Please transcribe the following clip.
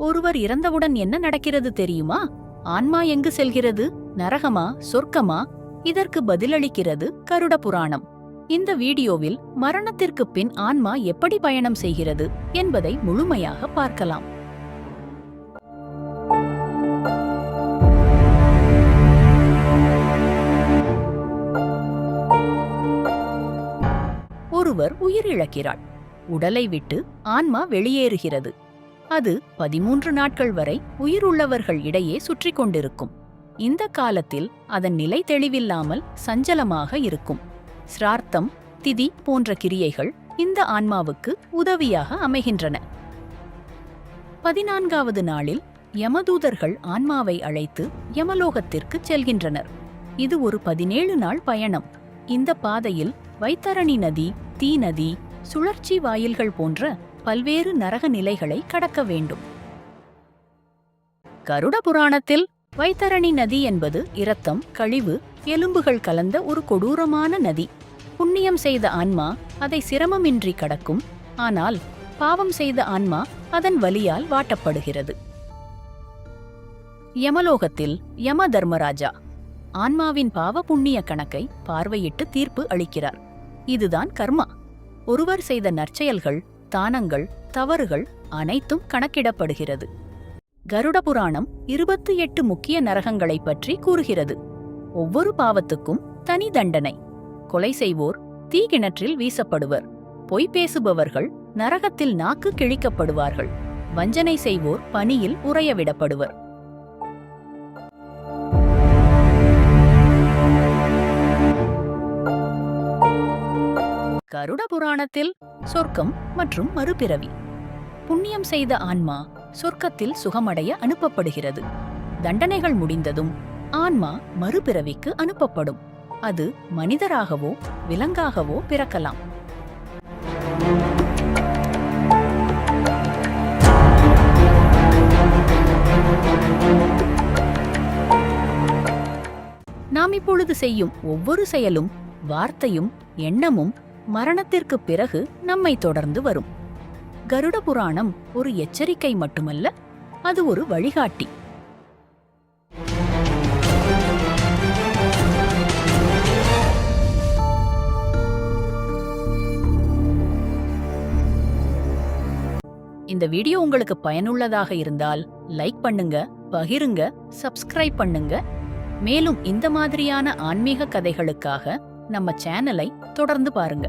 ஒருவர் இறந்தவுடன் என்ன நடக்கிறது தெரியுமா? ஆன்மா எங்கு செல்கிறது? நரகமா? சொர்க்கமா? இதற்கு பதிலளிக்கிறது கருட புராணம். இந்த வீடியோவில் மரணத்திற்கு பின் ஆன்மா எப்படி பயணம் செய்கிறது என்பதை முழுமையாக பார்க்கலாம். ஒருவர் உயிரிழக்கிறாள். உடலை விட்டு ஆன்மா வெளியேறுகிறது. அது பதிமூன்று நாட்கள் வரை உயிருள்ளவர்கள் இடையே சுற்றி கொண்டிருக்கும். இந்த காலத்தில் அதன் நிலை தெளிவில்லாமல் சஞ்சலமாக இருக்கும். சிரார்த்தம் திதி போன்ற கிரியைகள் இந்த ஆன்மாவுக்கு உதவியாக அமைகின்றன. பதினான்காவது நாளில் யமதூதர்கள் ஆன்மாவை அழைத்து யமலோகத்திற்கு செல்கின்றனர். இது ஒரு பதினேழு நாள் பயணம். இந்த பாதையில் வைத்தரணி நதி தீ நதி சுழற்சி வாயில்கள் போன்ற பல்வேறு நரக நிலைகளை கடக்க வேண்டும். கருட புராணத்தில் வைத்தரணி நதி என்பது இரத்தம் கழிவு எலும்புகள் கலந்த ஒரு கொடூரமான நதி. புண்ணியம் செய்த ஆன்மா அதை சிரமமின்றி கடக்கும் ஆனால் பாவம் செய்த ஆன்மா அதன் வலியால் வாட்டப்படுகிறது. யமலோகத்தில் யம தர்மராஜா ஆன்மாவின் பாவ புண்ணிய கணக்கை பார்வையிட்டு தீர்ப்பு அளிக்கிறார். இதுதான் கர்மா. ஒருவர் செய்த நற்செயல்கள் தானங்கள் தவறுகள் அனைத்தும் கணக்கிடப்படுகிறது. கருட புராணம் இருபத்தி எட்டு முக்கிய நரகங்களைப் பற்றி கூறுகிறது. ஒவ்வொரு பாவத்துக்கும் தனி தண்டனை. கொலை செய்வோர் தீகிணற்றில் வீசப்படுவர். பொய் பேசுபவர்கள் நரகத்தில் நாக்கு கிழிக்கப்படுவார்கள். வஞ்சனை செய்வோர் பணியில் உறையவிடப்படுவர். கருட புராணத்தில் சொர்க்கம் மற்றும் மறுபிறவி. புண்ணியம் செய்த ஆன்மா சொர்க்கத்தில் சுகமடைய அனுப்பப்படுகிறது. தண்டனைகள் முடிந்ததும் ஆன்மா மறுபிறவிக்கு அனுப்பப்படும். அது மனிதராகவோ விலங்காகவோ பிறக்கலாம். நாம் இப்பொழுது செய்யும் ஒவ்வொரு செயலும் வார்த்தையும் எண்ணமும் மரணத்திற்கு பிறகு நம்மை தொடர்ந்து வரும். கருட புராணம் ஒரு எச்சரிக்கை மட்டுமல்ல அது ஒரு வழிகாட்டி. இந்த வீடியோ உங்களுக்கு பயனுள்ளதாக இருந்தால் லைக் பண்ணுங்க பகிருங்க சப்ஸ்கிரைப் பண்ணுங்க. மேலும் இந்த மாதிரியான ஆன்மீக கதைகளுக்காக நம்ம சேனலை தொடர்ந்து பாருங்க.